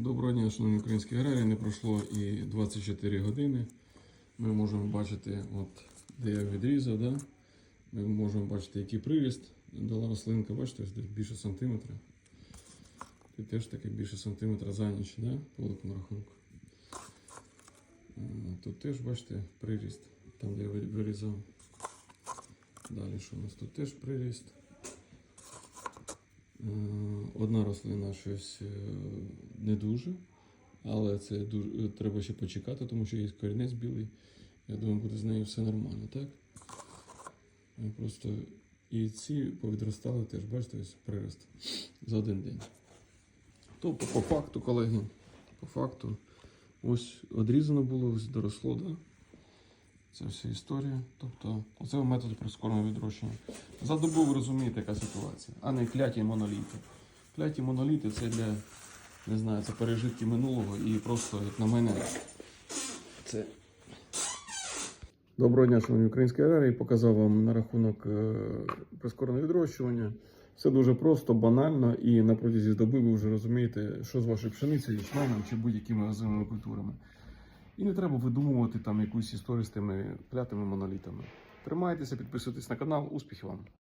Доброго дня, шановні українські аграрії. Не пройшло і 24 години. Ми можемо бачити, от, де я відрізав, да? ми можемо бачити, який приріст дала рослинка. Бачите, більше сантиметра. Тут теж таке більше сантиметра за ніч, да? по великому рахунку. Е, Тут теж бачите приріст, там де я вирізав. Далі що у нас тут теж приріст. Е, Одна рослина щось е, не дуже, але це дуже, треба ще почекати, тому що є корінець білий. Я думаю, буде з нею все нормально, так? Е, Просто і ці повідростали теж, бачите, ось прирост за один день. Тобто, по факту, колеги, по факту, ось одрізано було, ось доросло, да? Це вся історія. Тобто, оце метод прискореного відрощення. За добу ви розумієте, яка ситуація, а не кляті моноліти. Кляті моноліти це для, не знаю, це пережитки минулого і просто, як на мене, це. Доброго дня, шановні українські аграрії. Показав вам на рахунок е, прискореного відрощування. Все дуже просто, банально, і на протязі доби ви вже розумієте, що з вашою пшеницею, ячменем чи будь-якими озимими культурами. І не треба видумувати там якусь історію з тими клятими монолітами. Тримайтеся, підписуйтесь на канал. Успіхів вам!